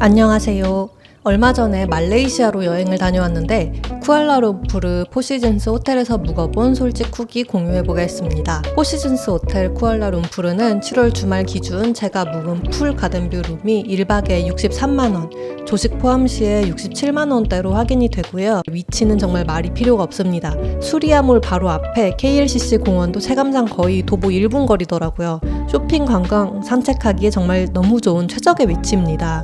안녕하세요. 얼마 전에 말레이시아로 여행을 다녀왔는데 쿠알라룸푸르 포시즌스 호텔에서 묵어본 솔직 후기 공유해보겠습니다. 포시즌스 호텔 쿠알라룸푸르는 7월 주말 기준 제가 묵은 풀 가든뷰 룸이 1박에 63만원, 조식 포함 시에 67만원대로 확인이 되고요. 위치는 정말 말이 필요가 없습니다. 수리아몰 바로 앞에 KLCC 공원도 체감상 거의 도보 1분 거리더라고요. 쇼핑 관광 산책하기에 정말 너무 좋은 최적의 위치입니다.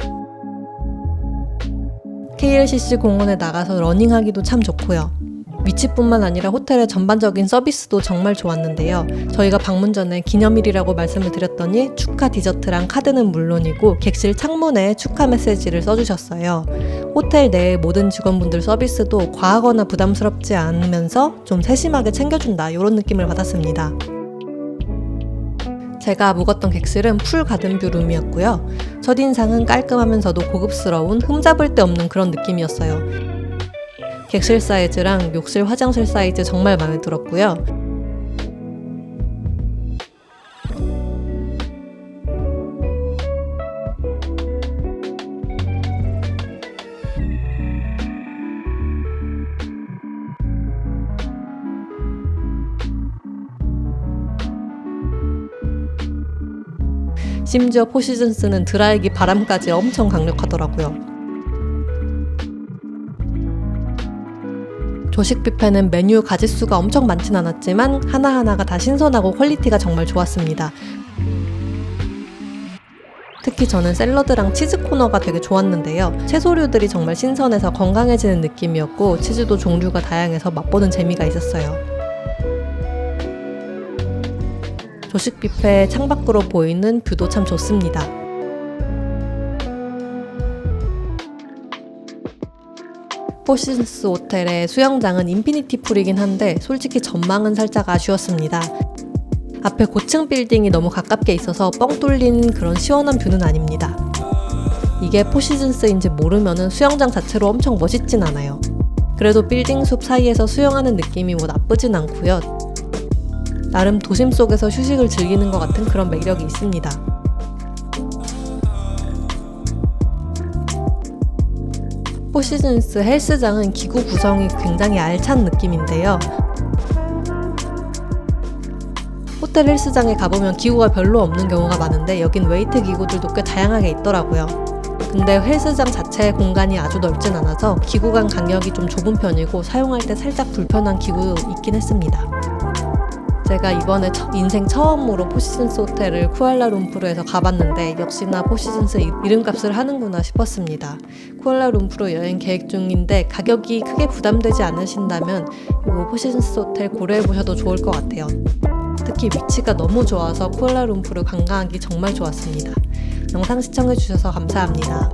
KLCC 공원에 나가서 러닝하기도 참 좋고요. 위치뿐만 아니라 호텔의 전반적인 서비스도 정말 좋았는데요. 저희가 방문 전에 기념일이라고 말씀을 드렸더니 축하 디저트랑 카드는 물론이고 객실 창문에 축하 메시지를 써주셨어요. 호텔 내 모든 직원분들 서비스도 과하거나 부담스럽지 않으면서 좀 세심하게 챙겨준다 이런 느낌을 받았습니다. 제가 묵었던 객실은 풀 가든뷰 룸이었고요. 첫인상은 깔끔하면서도 고급스러운 흠잡을 데 없는 그런 느낌이었어요. 객실 사이즈랑 욕실 화장실 사이즈 정말 마음에 들었고요. 심지어 포시즌스는 드라이기 바람까지 엄청 강력하더라고요. 조식 뷔페는 메뉴 가짓수가 엄청 많진 않았지만 하나하나가 다 신선하고 퀄리티가 정말 좋았습니다. 특히 저는 샐러드랑 치즈 코너가 되게 좋았는데요. 채소류들이 정말 신선해서 건강해지는 느낌이었고 치즈도 종류가 다양해서 맛보는 재미가 있었어요. 조식 뷔페 창밖으로 보이는 뷰도 참 좋습니다. 포시즌스 호텔의 수영장은 인피니티 풀이긴 한데 솔직히 전망은 살짝 아쉬웠습니다. 앞에 고층 빌딩이 너무 가깝게 있어서 뻥 뚫린 그런 시원한 뷰는 아닙니다. 이게 포시즌스인지 모르면 수영장 자체로 엄청 멋있진 않아요. 그래도 빌딩 숲 사이에서 수영하는 느낌이 뭐 나쁘진 않고요. 나름 도심 속에서 휴식을 즐기는 것 같은 그런 매력이 있습니다. 포시즌스 헬스장은 기구 구성이 굉장히 알찬 느낌인데요. 호텔 헬스장에 가보면 기구가 별로 없는 경우가 많은데 여긴 웨이트 기구들도 꽤 다양하게 있더라고요. 근데 헬스장 자체의 공간이 아주 넓진 않아서 기구 간 간격이 좀 좁은 편이고 사용할 때 살짝 불편한 기구 있긴 했습니다. 제가 이번에 처- 인생 처음으로 포시즌스 호텔을 쿠알라룸푸르에서 가봤는데 역시나 포시즌스 이- 이름값을 하는구나 싶었습니다. 쿠알라룸푸르 여행 계획 중인데 가격이 크게 부담되지 않으신다면 이 포시즌스 호텔 고려해 보셔도 좋을 것 같아요. 특히 위치가 너무 좋아서 쿠알라룸푸르 관광하기 정말 좋았습니다. 영상 시청해 주셔서 감사합니다.